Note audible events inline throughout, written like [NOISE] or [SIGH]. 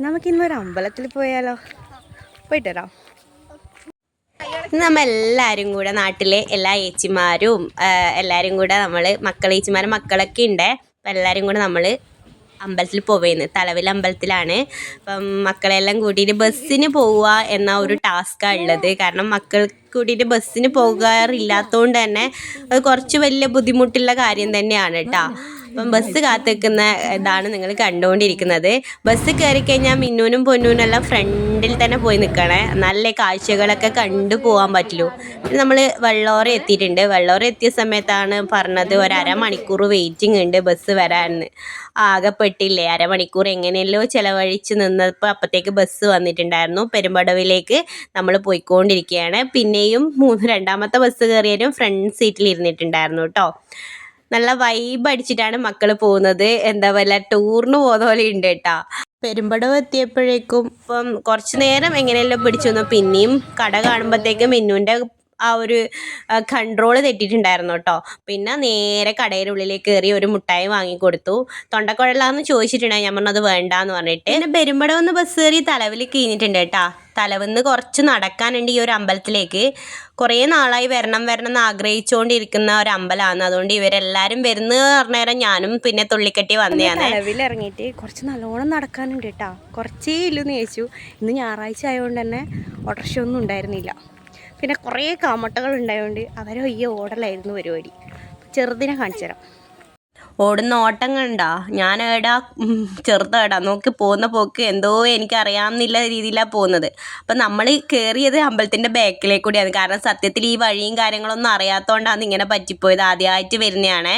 നമുക്ക് ഇന്നൊരു അമ്പലത്തിൽ പോയാലോ? പോയിട്ട് വരാം നമ്മൾ എല്ലാവരും കൂടെ നാട്ടിലെ എല്ലാ ഏച്ചിമാരും എല്ലാവരും കൂടെ നമ്മൾ മക്കൾ ഏച്ചിമാരും മക്കളൊക്കെ ഉണ്ട് അപ്പം എല്ലാവരും കൂടെ നമ്മൾ അമ്പലത്തിൽ പോവേന്ന് തലവിൽ അമ്പലത്തിലാണ്. അപ്പം മക്കളെല്ലാം കൂട്ടിയിട്ട് ബസ്സിന് പോവുക എന്ന ഒരു ടാസ്ക്കാണ് ഉള്ളത് കാരണം മക്കൾ കൂട്ടിയിട്ട് ബസ്സിന് പോകാറില്ലാത്തതുകൊണ്ട് തന്നെ അത് കുറച്ച് വലിയ ബുദ്ധിമുട്ടുള്ള കാര്യം തന്നെയാണ് കേട്ടോ അപ്പം ബസ് കാത്തിക്കുന്ന ഇതാണ് നിങ്ങൾ കണ്ടുകൊണ്ടിരിക്കുന്നത്. ബസ് കയറി കഴിഞ്ഞാൽ മിന്നൂനും പൊന്നൂനും എല്ലാം ഫ്രണ്ടിൽ തന്നെ പോയി നിൽക്കണേ. നല്ല കാഴ്ചകളൊക്കെ കണ്ടു പോകാൻ പറ്റുള്ളൂ നമ്മൾ വെള്ളോറ എത്തിയിട്ടുണ്ട്. വെള്ളോറ എത്തിയ സമയത്താണ് പറഞ്ഞത് ഒരു അരമണിക്കൂർ വെയിറ്റിംഗ് ഉണ്ട് ബസ് വരാമെന്ന് ആകെപ്പെട്ടില്ലേ? അരമണിക്കൂർ എങ്ങനെയല്ലോ ചിലവഴിച്ച് നിന്നപ്പോൾ അപ്പോഴത്തേക്ക് ബസ് വന്നിട്ടുണ്ടായിരുന്നു. പെരുമ്പടവിലേക്ക് നമ്മൾ പോയിക്കൊണ്ടിരിക്കുകയാണ്. പിന്നെയും മൂന്ന് രണ്ടാമത്തെ ബസ് കയറിയാലും ഫ്രണ്ട് സീറ്റിൽ ഇരുന്നിട്ടുണ്ടായിരുന്നു കേട്ടോ. നല്ല വൈബ് അടിച്ചിട്ടാണ് മക്കൾ പോകുന്നത്. എന്താ പറയുക ടൂറിന് പോകുന്ന പോലെ ഉണ്ട് കേട്ടാ. പെരുമ്പടവ് എത്തിയപ്പോഴേക്കും ഇപ്പം കുറച്ച് നേരം എങ്ങനെയെല്ലാം പിടിച്ചു വന്നു. പിന്നെയും കട കാണുമ്പോഴത്തേക്കും മിന്നുവിന്റെ ആ ഒരു കൺട്രോൾ തെറ്റിയിട്ടുണ്ടായിരുന്നു കേട്ടോ. പിന്നെ നേരെ കടയുടെ ഉള്ളിലേക്ക് കയറി ഒരു മുട്ടായി വാങ്ങിക്കൊടുത്തു. തൊണ്ടക്കുഴലാന്ന് ചോദിച്ചിട്ടുണ്ടായി. ഞാൻ പറഞ്ഞത് വേണ്ടാന്ന് പറഞ്ഞിട്ട്. പിന്നെ പെരുമ്പടവെന്ന് ബസ് കയറി തലവിൽ കീഞ്ഞിട്ടുണ്ട് കേട്ടാ. തലവന്ന് കുറച്ച് നടക്കാനുണ്ട് ഈ ഒരു അമ്പലത്തിലേക്ക്. കുറേ നാളായി വരണം വരണം എന്ന് ആഗ്രഹിച്ചുകൊണ്ടിരിക്കുന്ന ഒരു അമ്പലമാണ്. അതുകൊണ്ട് ഇവരെല്ലാവരും വരുന്ന പറഞ്ഞേരം ഞാനും പിന്നെ തുള്ളിക്കെട്ടി വന്നതാണ്. ഇറങ്ങിയിട്ട് കുറച്ച് നല്ലോണം നടക്കാനുണ്ട് കേട്ടോ. കുറച്ചേ ഇല്ലെന്ന് ചോദിച്ചു ഇന്ന് ഞായറാഴ്ച ആയതുകൊണ്ട് തന്നെ ഓട്ടോറിക്ഷ ഒന്നും ഉണ്ടായിരുന്നില്ല. പിന്നെ കുറേ കാമട്ടകൾ ഉണ്ടായതുകൊണ്ട് അവരെ ഈ ഓടലായിരുന്നു പരിപാടി. ചെറുതിനെ കാണിച്ചു തരാം ഓടുന്ന ഓട്ടം കണ്ടാ ഞാൻ ഏടാ ചെറുതാടാ നോക്കി പോകുന്ന പോക്ക് എന്തോ എനിക്കറിയാമെന്നില്ല രീതിയിലാണ് പോകുന്നത്. അപ്പം നമ്മൾ കയറിയത് അമ്പലത്തിന്റെ ബാക്കിലേക്ക് കൂടിയാണ് കാരണം സത്യത്തിൽ ഈ വഴിയും കാര്യങ്ങളൊന്നും അറിയാത്തതുകൊണ്ടാണ് ഇങ്ങനെ പറ്റിപ്പോയത് ആദ്യമായിട്ട് വരുന്നതാണേ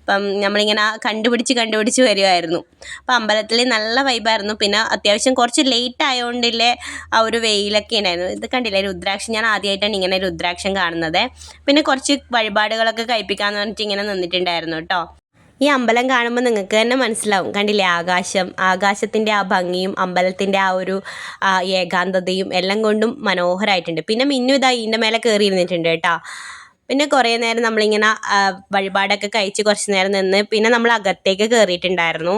അപ്പം നമ്മളിങ്ങനെ കണ്ടുപിടിച്ച് കണ്ടുപിടിച്ച് വരുമായിരുന്നു അപ്പം അമ്പലത്തിൽ നല്ല വൈബായിരുന്നു. പിന്നെ അത്യാവശ്യം കുറച്ച് ലേറ്റ് ആയതുകൊണ്ടില്ലേ ആ ഒരു വെയിലൊക്കെ ഉണ്ടായിരുന്നു. ഇത് കണ്ടില്ലേ രുദ്രാക്ഷം? ഞാൻ ആദ്യമായിട്ടാണ് ഇങ്ങനെ രുദ്രാക്ഷം കാണുന്നത്. പിന്നെ കുറച്ച് വഴിപാടുകളൊക്കെ കഴിപ്പിക്കാമെന്ന് പറഞ്ഞിട്ട് ഇങ്ങനെ നിന്നിട്ടുണ്ടായിരുന്നു കേട്ടോ. ഈ അമ്പലം കാണുമ്പോൾ നിങ്ങൾക്ക് തന്നെ മനസ്സിലാവും. കണ്ടില്ലേ? ആകാശം ആകാശത്തിന്റെ ആ ഭംഗിയും അമ്പലത്തിന്റെ ആ ഒരു ഏകാന്തതയും എല്ലാം കൊണ്ടും മനോഹരമായിട്ടുണ്ട് പിന്നെ മിന്നു ഇതാ ഇതിന്റെ മേലെ കയറി ഇരുന്നിട്ടുണ്ട് കേട്ടോ. പിന്നെ കുറേ നേരം നമ്മളിങ്ങനെ വഴിപാടൊക്കെ കഴിച്ച് കുറച്ച് നേരം നിന്ന് പിന്നെ നമ്മൾ അകത്തേക്ക് കയറിയിട്ടുണ്ടായിരുന്നു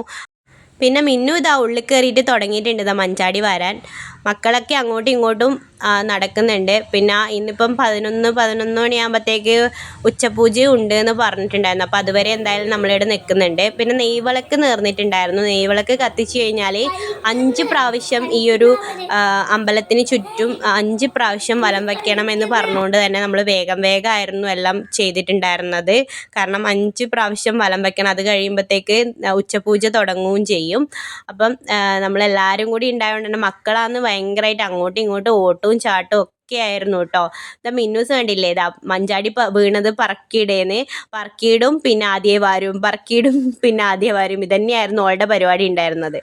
പിന്നെ മിന്നു ഇതാ ഉള്ളിൽ കയറിയിട്ട് തുടങ്ങിയിട്ടുണ്ട് ഇതാ മഞ്ചാടി വരാൻ. മക്കളൊക്കെ അങ്ങോട്ടും ഇങ്ങോട്ടും നടക്കുന്നുണ്ട്. പിന്നെ ഇന്നിപ്പം പതിനൊന്ന് പതിനൊന്ന് മണിയാകുമ്പോഴത്തേക്ക് ഉച്ചപൂജ ഉണ്ട് എന്ന് പറഞ്ഞിട്ടുണ്ടായിരുന്നു. അപ്പോൾ അതുവരെ എന്തായാലും നമ്മളിവിടെ നിൽക്കുന്നുണ്ട്. പിന്നെ നെയ്വിളക്ക് നേർന്നിട്ടുണ്ടായിരുന്നു. നെയ്വിളക്ക് കത്തിച്ച് കഴിഞ്ഞാൽ അഞ്ച് പ്രാവശ്യം ഈ ഒരു അമ്പലത്തിന് ചുറ്റും അഞ്ച് പ്രാവശ്യം വലം വയ്ക്കണം എന്ന് പറഞ്ഞുകൊണ്ട് തന്നെ നമ്മൾ വേഗം വേഗമായിരുന്നു എല്ലാം ചെയ്തിട്ടുണ്ടായിരുന്നത്. കാരണം അഞ്ച് പ്രാവശ്യം വലം വയ്ക്കണം അത് കഴിയുമ്പോഴത്തേക്ക് ഉച്ചപൂജ തുടങ്ങുകയും ചെയ്യും. അപ്പം ആ, നമ്മളെല്ലാവരും കൂടി ഉണ്ടായതുകൊണ്ട് തന്നെ മക്കളാന്ന് ഭയങ്കരമായിട്ട് അങ്ങോട്ടും ഇങ്ങോട്ടും ഓട്ടവും ചാട്ടവും ഒക്കെ ആയിരുന്നു കേട്ടോ ഇതാ മിന്നൂസ് കണ്ടില്ലേ? ഇതാ മഞ്ചാടി വീണത് പറക്കിയിടേന്ന്. പറക്കിയിടും പിന്നെ ആദ്യം വാരും. പറക്കിയിടും പിന്നെ ആദ്യം വാരും. ഇതന്നെയായിരുന്നു ഓളുടെ പരിപാടി ഉണ്ടായിരുന്നത്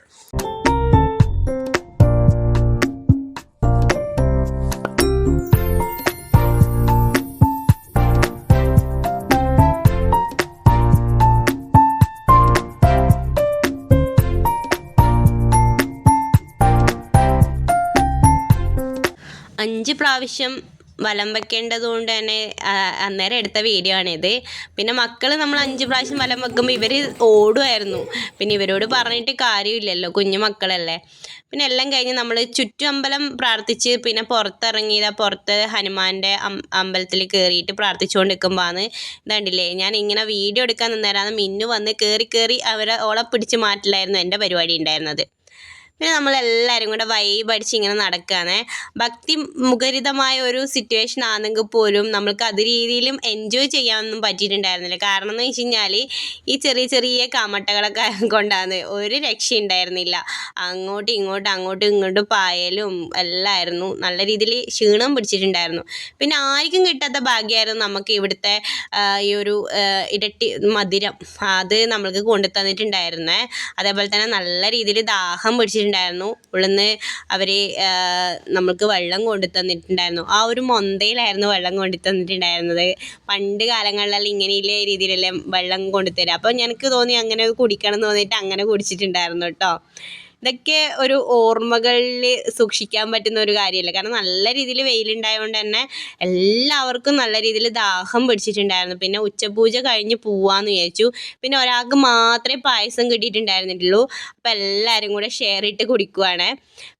അഞ്ച് പ്രാവശ്യം വലം വെക്കേണ്ടത് കൊണ്ട് തന്നെ അന്നേരം എടുത്ത വീഡിയോ ആണിത്. പിന്നെ മക്കൾ നമ്മൾ അഞ്ച് പ്രാവശ്യം വലം വെക്കുമ്പോൾ ഇവർ ഓടുമായിരുന്നു പിന്നെ ഇവരോട് പറഞ്ഞിട്ട് കാര്യമില്ലല്ലോ കുഞ്ഞു മക്കളല്ലേ. പിന്നെ എല്ലാം കഴിഞ്ഞ് നമ്മൾ ചുറ്റുമമ്പലം പ്രാർത്ഥിച്ച് പിന്നെ പുറത്തിറങ്ങിയതാ പുറത്ത് ഹനുമാന്റെ അമ്പലത്തിൽ കയറിയിട്ട് പ്രാർത്ഥിച്ചുകൊണ്ട് നിൽക്കുമ്പോഴാണ് ഇതാണ്ടില്ലേ ഞാൻ ഇങ്ങനെ വീഡിയോ എടുക്കാൻ നിന്നേരാണ് മിന്നു വന്ന് കയറി കയറി അവരെ ഓളെ പിടിച്ച് മാറ്റിലായിരുന്നു എന്റെ പരിപാടി ഉണ്ടായിരുന്നത്. പിന്നെ നമ്മളെല്ലാവരും കൂടെ വൈബ് അടിച്ച് ഇങ്ങനെ നടക്കുകയാണ് ഭക്തി മുഖരിതമായ ഒരു സിറ്റുവേഷൻ ആണെങ്കിൽ പോലും നമ്മൾക്ക് അത് രീതിയിലും എൻജോയ് ചെയ്യാനൊന്നും പറ്റിയിട്ടുണ്ടായിരുന്നില്ല. കാരണം എന്ന് വെച്ച് കഴിഞ്ഞാൽ ഈ ചെറിയ ചെറിയ കാമട്ടകളൊക്കെ [LAUGHS] കൊണ്ടാണ് ഒരു രക്ഷ ഉണ്ടായിരുന്നില്ല. അങ്ങോട്ടും ഇങ്ങോട്ടും അങ്ങോട്ടും ഇങ്ങോട്ടും പായലും എല്ലായിരുന്നു. നല്ല രീതിയിൽ ക്ഷീണം പിടിച്ചിട്ടുണ്ടായിരുന്നു. പിന്നെ ആർക്കും കിട്ടാത്ത ഭാഗ്യമായിരുന്നു നമുക്ക് ഇവിടുത്തെ ഈ ഒരു ഇരട്ടി മധുരം. അത് നമ്മൾക്ക് കൊണ്ടു തന്നിട്ടുണ്ടായിരുന്നേ അതേപോലെ തന്നെ നല്ല രീതിയിൽ ദാഹം പിടിച്ചിട്ടുണ്ടായിരുന്നു. ഉള്ളിന്ന് അവർ നമ്മൾക്ക് വെള്ളം കൊണ്ടു തന്നിട്ടുണ്ടായിരുന്നു. ആ ഒരു മൊന്തയിലായിരുന്നു വെള്ളം കൊണ്ടു തന്നിട്ടുണ്ടായിരുന്നത്. പണ്ട് കാലങ്ങളിലെല്ലാം ഇങ്ങനെയുള്ള രീതിയിലെല്ലാം വെള്ളം കൊണ്ടുത്തരാം അപ്പോൾ എനിക്ക് തോന്നി അങ്ങനെ കുടിക്കണം എന്ന് തോന്നിയിട്ട് അങ്ങനെ കുടിച്ചിട്ടുണ്ടായിരുന്നു കേട്ടോ ഇതൊക്കെ ഒരു ഓർമ്മകളിൽ സൂക്ഷിക്കാൻ പറ്റുന്ന ഒരു കാര്യമല്ല. കാരണം നല്ല രീതിയിൽ വെയിലുണ്ടായതുകൊണ്ട് തന്നെ എല്ലാവർക്കും നല്ല രീതിയിൽ ദാഹം പിടിച്ചിട്ടുണ്ടായിരുന്നു. പിന്നെ ഉച്ചപൂജ കഴിഞ്ഞ് പോവാന്ന് വിചാരിച്ചു. പിന്നെ ഒരാൾക്ക് മാത്രമേ പായസം കിട്ടിയിട്ടുണ്ടായിരുന്നിട്ടുള്ളൂ. അപ്പം എല്ലാവരും കൂടെ ഷെയർ ഇട്ട് കുടിക്കുവാണ്.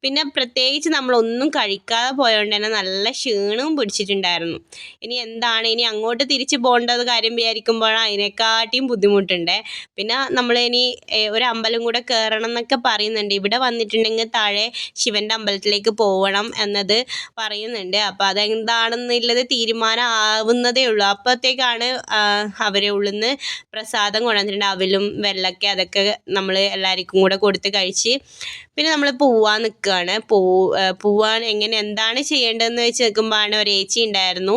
പിന്നെ പ്രത്യേകിച്ച് നമ്മളൊന്നും കഴിക്കാതെ പോയതുകൊണ്ട് തന്നെ നല്ല ക്ഷീണവും പിടിച്ചിട്ടുണ്ടായിരുന്നു. ഇനി എന്താണ്? ഇനി അങ്ങോട്ട് തിരിച്ച് പോകേണ്ടത് കാര്യം വിചാരിക്കുമ്പോഴാണ് അതിനെക്കാട്ടിയും ബുദ്ധിമുട്ടുണ്ട്. പിന്നെ നമ്മൾ ഇനി ഒരു അമ്പലം കൂടെ കയറണം എന്നൊക്കെ പറയുന്നുണ്ട്. ഇവിടെ വന്നിട്ടുണ്ടെങ്കിൽ താഴെ ശിവന്റെ അമ്പലത്തിലേക്ക് പോകണം എന്നത് പറയുന്നുണ്ട്. അപ്പോൾ അതെന്താണെന്നുള്ളത് തീരുമാനം ആവുന്നതേ ഉള്ളൂ. അപ്പോഴത്തേക്കാണ് അവരെ ഉള്ളിൽ നിന്ന് പ്രസാദം കൊണ്ടുവന്നിട്ടുണ്ട്. അവലും വെള്ളക്കെ അതൊക്കെ നമ്മൾ എല്ലാവർക്കും കൂടെ കൊടുത്ത് കഴിച്ച് പിന്നെ നമ്മൾ പോവാൻ നിൽക്കുകയാണ് പോ പോവാൻ എങ്ങനെ എന്താണ് ചെയ്യേണ്ടതെന്ന് വെച്ച് നിൽക്കുമ്പോഴാണ് ഒരു ഏച്ചി ഉണ്ടായിരുന്നു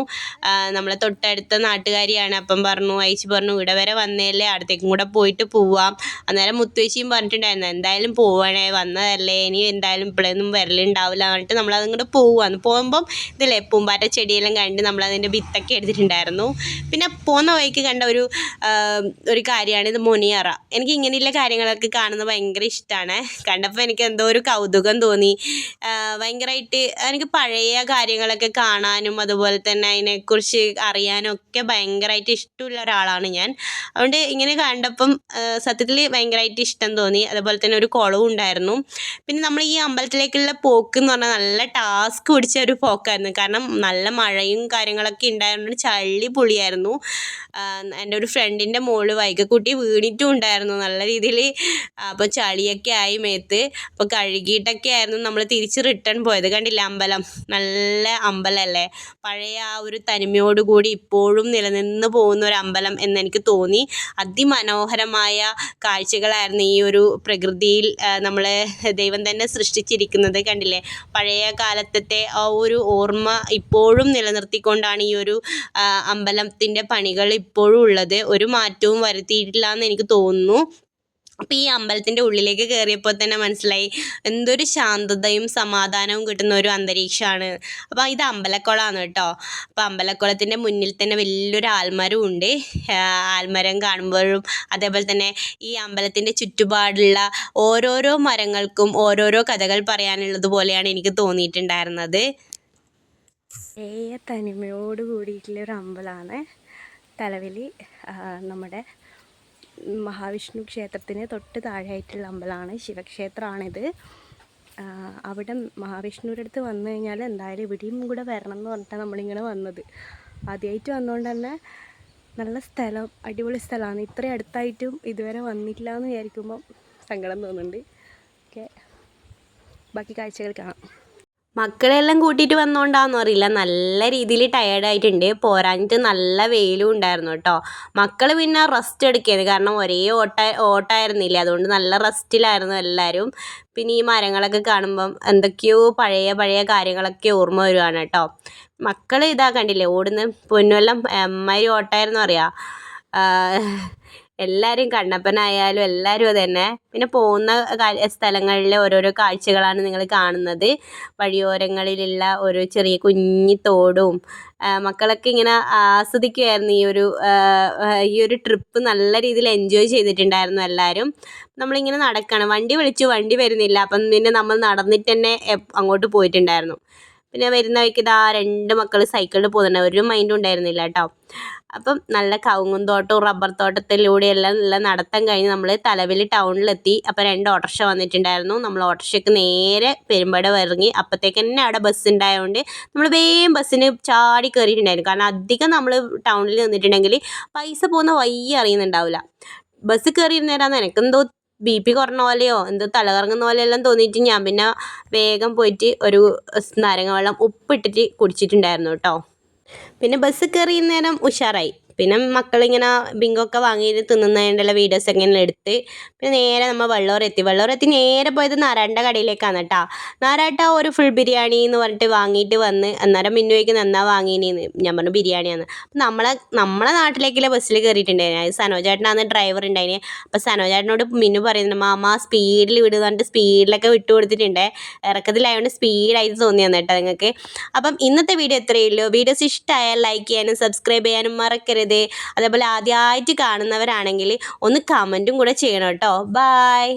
നമ്മളെ തൊട്ടടുത്ത നാട്ടുകാരിയാണ്. അപ്പം പറഞ്ഞു ഏച്ചി പറഞ്ഞു ഇവിടെ വരെ വന്നതല്ലേ അടുത്തേക്കും കൂടെ പോയിട്ട് പോവാം. അന്നേരം മുത്തുവേച്ചിയും പറഞ്ഞിട്ടുണ്ടായിരുന്നു എന്തായാലും പോവണേ വന്നതല്ലേ ഇനി എന്തായാലും ഇപ്പോഴൊന്നും വരലുണ്ടാവില്ല എന്നിട്ട് നമ്മളതും കൂടെ പോവാന്ന് പോകുമ്പം ഇതില്ലേ പൂമ്പാറ്റ ചെടിയെല്ലാം കണ്ട് നമ്മളതിന്റെ വിത്തൊക്കെ എടുത്തിട്ടുണ്ടായിരുന്നു. പിന്നെ പോകുന്ന വഴിക്ക് കണ്ട ഒരു ഒരു കാര്യമാണ് ഇത് മുനിയറ. എനിക്ക് ഇങ്ങനെയുള്ള കാര്യങ്ങളൊക്കെ കാണുന്നത് ഭയങ്കര ഇഷ്ടമാണ് കണ്ടപ്പോൾ എനിക്ക് എന്തോ ഒരു കൗതുകം തോന്നി. ഭയങ്കരമായിട്ട് എനിക്ക് പഴയ കാര്യങ്ങളൊക്കെ കാണാനും അതുപോലെ തന്നെ അതിനെക്കുറിച്ച് അറിയാനും ഒക്കെ ഭയങ്കരമായിട്ട് ഇഷ്ടമുള്ള ഒരാളാണ് ഞാൻ. അതുകൊണ്ട് ഇങ്ങനെ കണ്ടപ്പം സത്യത്തിൽ ഭയങ്കരമായിട്ട് ഇഷ്ടം തോന്നി. അതുപോലെ തന്നെ ഒരു കുളവും ഉണ്ടായിരുന്നു. പിന്നെ നമ്മൾ ഈ അമ്പലത്തിലേക്കുള്ള പോക്ക് എന്ന് പറഞ്ഞാൽ നല്ല ടാസ്ക് പിടിച്ച ഒരു പോക്കായിരുന്നു. കാരണം നല്ല മഴയും കാര്യങ്ങളൊക്കെ ഉണ്ടായതുകൊണ്ട് ചള്ളി പൊളിയായിരുന്നു. എന്റെ ഒരു ഫ്രണ്ടിന്റെ മോൾ വൈകക്കുട്ടി വീണിട്ടും ഉണ്ടായിരുന്നു നല്ല രീതിയിൽ. അപ്പോൾ ചളിയൊക്കെ ആയി മേത്ത്. അപ്പോൾ കഴുകിയിട്ടൊക്കെ ആയിരുന്നു നമ്മൾ തിരിച്ച് റിട്ടേൺ പോയത്. കണ്ടില്ല അമ്പലം? നല്ല അമ്പലമല്ലേ? പഴയ ആ ഒരു തനിമയോടുകൂടി ഇപ്പോഴും നിലനിന്ന് പോകുന്ന ഒരു അമ്പലം എന്നെനിക്ക് തോന്നി. അതിമനോഹരമായ കാഴ്ചകളായിരുന്നു ഈ ഒരു പ്രകൃതിയിൽ നമ്മൾ ദൈവം തന്നെ സൃഷ്ടിച്ചിരിക്കുന്നത്. കണ്ടില്ലേ? പഴയ കാലത്തെ ആ ഒരു ഓർമ്മ ഇപ്പോഴും നിലനിർത്തിക്കൊണ്ടാണ് ഈ ഒരു അമ്പലത്തിന്റെ പണികൾ ഇപ്പോഴും ഉള്ളത്. ഒരു മാറ്റവും വരുത്തിയിട്ടില്ല എന്ന് എനിക്ക് തോന്നുന്നു. അപ്പോൾ ഈ അമ്പലത്തിന്റെ ഉള്ളിലേക്ക് കയറിയപ്പോൾ തന്നെ മനസ്സിലായി. എന്തൊരു ശാന്തതയും സമാധാനവും കിട്ടുന്ന ഒരു അന്തരീക്ഷമാണ്. അപ്പോൾ ഇത് അമ്പലക്കുളമാണ് കേട്ടോ. അപ്പോൾ അമ്പലക്കുളത്തിന്റെ മുന്നിൽ തന്നെ വലിയൊരു ആൽമരം ഉണ്ട്. ആൽമരം കാണുമ്പോഴും അതേപോലെ തന്നെ ഈ അമ്പലത്തിന്റെ ചുറ്റുപാടുള്ള ഓരോരോ മരങ്ങൾക്കും ഓരോരോ കഥകൾ പറയാനുള്ളത് പോലെയാണ് എനിക്ക് തോന്നിയിട്ടുണ്ടായിരുന്നത്. ഏ തനിമയോട് കൂടിയിട്ടുള്ള ഒരു അമ്പലമാണ്. തലവലി നമ്മുടെ മഹാവിഷ്ണു ക്ഷേത്രത്തിന് തൊട്ട് താഴെയായിട്ടുള്ള അമ്പലമാണ് ശിവക്ഷേത്രമാണിത്. അവിടെ മഹാവിഷ്ണുവിന്റെ അടുത്ത് വന്നു കഴിഞ്ഞാൽ എന്തായാലും ഇവിടെയും കൂടെ വരണം എന്ന് പറഞ്ഞിട്ടാണ് നമ്മളിങ്ങനെ വന്നത്. ആദ്യമായിട്ട് വന്നുകൊണ്ട് തന്നെ നല്ല സ്ഥലം അടിപൊളി സ്ഥലമാണ്. ഇത്രയും അടുത്തായിട്ടും ഇതുവരെ വന്നിട്ടില്ല എന്ന് വിചാരിക്കുമ്പം സങ്കടം തോന്നുന്നുണ്ട്. ഓക്കെ. ബാക്കി കാഴ്ചകൾ കാണാം. മക്കളെല്ലാം കൂട്ടിയിട്ട് വന്നോണ്ടാന്ന് അറിയില്ല. നല്ല രീതിയിൽ ടയേർഡായിട്ടുണ്ട് പോരാഞ്ഞിട്ട് നല്ല വെയിലും ഉണ്ടായിരുന്നു കേട്ടോ. മക്കൾ പിന്നെ റെസ്റ്റ് എടുക്കിയത് കാരണം ഒരേ ഓട്ട ഓട്ടായിരുന്നില്ല. അതുകൊണ്ട് നല്ല റെസ്റ്റിലായിരുന്നു എല്ലാവരും പിന്നെ ഈ മരങ്ങളൊക്കെ കാണുമ്പം എന്തൊക്കെയോ പഴയ പഴയ കാര്യങ്ങളൊക്കെ ഓർമ്മ വരുവാണ് കേട്ടോ. മക്കൾ ഇതാ കണ്ടില്ലേ ഓടുന്ന പൊന്നുവെല്ലാം എമ്മാരി ഓട്ടായിരുന്നു അറിയാം. എല്ലാവരും കണ്ണപ്പനായാലും എല്ലാവരും തന്നെ പിന്നെ പോകുന്ന സ്ഥലങ്ങളിലെ ഓരോരോ കാഴ്ചകളാണ് നിങ്ങൾ കാണുന്നത്. വഴിയോരങ്ങളിലുള്ള ഓരോ ചെറിയ കുഞ്ഞി തോടും മക്കളൊക്കെ ഇങ്ങനെ ആസ്വദിക്കുമായിരുന്നു ഈ ഒരു ഈ ഒരു ട്രിപ്പ് നല്ല രീതിയിൽ എൻജോയ് ചെയ്തിട്ടുണ്ടായിരുന്നു എല്ലാവരും നമ്മളിങ്ങനെ നടക്കണം. വണ്ടി വിളിച്ചു വണ്ടി വരുന്നില്ല. അപ്പം പിന്നെ നമ്മൾ നടന്നിട്ട് തന്നെ അങ്ങോട്ട് പോയിട്ടുണ്ടായിരുന്നു. പിന്നെ വരുന്ന വഴിക്ക് ഇതാ രണ്ട് മക്കൾ സൈക്കിളിൽ പോകുന്നുണ്ട്. ഒരു മൈൻഡും ഉണ്ടായിരുന്നില്ല കേട്ടോ. അപ്പം നല്ല കവുങ്ങും തോട്ടവും റബ്ബർ തോട്ടത്തിലൂടെയെല്ലാം നല്ല നടത്തം കഴിഞ്ഞ് നമ്മൾ തലവലി ടൗണിലെത്തി അപ്പോൾ രണ്ട് ഓട്ടോറിക്ഷ വന്നിട്ടുണ്ടായിരുന്നു. നമ്മൾ ഓട്ടോറിക്ഷയ്ക്ക് നേരെ പെരുമ്പട ഇറങ്ങി അപ്പോഴത്തേക്ക് തന്നെ അവിടെ ബസ് ഉണ്ടായതുകൊണ്ട് നമ്മൾ വേഗം ബസ്സിന് ചാടി കയറിയിട്ടുണ്ടായിരുന്നു കാരണം അധികം നമ്മൾ ടൗണിൽ നിന്നിട്ടുണ്ടെങ്കിൽ പൈസ പോകുന്ന വയ്യ അറിയുന്നുണ്ടാവില്ല ബസ് കയറിയിരുന്നേരാന്ന് എനിക്കെന്തോ ബി പി കുറഞ്ഞ പോലെയോ എന്തോ തലകറങ്ങുന്ന പോലെയെല്ലാം തോന്നിയിട്ട് ഞാൻ പിന്നെ വേഗം പോയിട്ട് ഒരു നാരങ്ങ വെള്ളം ഉപ്പിട്ടിട്ട് കുടിച്ചിട്ടുണ്ടായിരുന്നു കേട്ടോ. പിന്നെ ബസ് കയറിയ നേരം ഉഷാറായി. പിന്നെ മക്കളിങ്ങനെ ബിങ്കൊക്കെ വാങ്ങിയിട്ട് തിന്നുന്നതിന്റെ വീഡിയോസ് ഇങ്ങനെ എടുത്ത് പിന്നെ നേരെ നമ്മൾ വെള്ളോർ എത്തി നേരെ പോയത് നാരായണ കടയിലേക്കാണ് കേട്ടോ നാരായട്ട ഒരു ഫുൾ ബിരിയാണി എന്ന് പറഞ്ഞിട്ട് വാങ്ങിയിട്ട് വന്ന് അന്നേരം മിന്നുവയ്ക്ക് നന്നാ വാങ്ങിനീന്ന്. ഞാൻ പറഞ്ഞു ബിരിയാണിയാണ് അപ്പം നമ്മളെ നമ്മളെ നാട്ടിലേക്കുള്ള ബസ്സിൽ കയറിയിട്ടുണ്ടായിരുന്നു അത് ഡ്രൈവർ ഉണ്ടായിന് അപ്പം സനോജേട്ടനോട് മിന്നു പറയുന്നു മാമ സ്പീഡിൽ വിടുക പറഞ്ഞിട്ട് സ്പീഡിലൊക്കെ വിട്ടു കൊടുത്തിട്ടുണ്ട്. ഇറക്കത്തിലായതുകൊണ്ട് സ്പീഡായിട്ട് തോന്നിയാണ് കേട്ടോ നിങ്ങൾക്ക് അപ്പം ഇന്നത്തെ വീഡിയോ എത്രയേ ഉള്ളൂ. വീഡിയോസ് ഇഷ്ടമായാൽ ലൈക്ക് ചെയ്യാനും സബ്സ്ക്രൈബ് ചെയ്യാനും മറക്കരുത്. അതേപോലെ ആദ്യമായിട്ട് കാണുന്നവരാണെങ്കിൽ ഒന്ന് കമന്റും കൂടെ ചെയ്യണം കേട്ടോ. ബായ്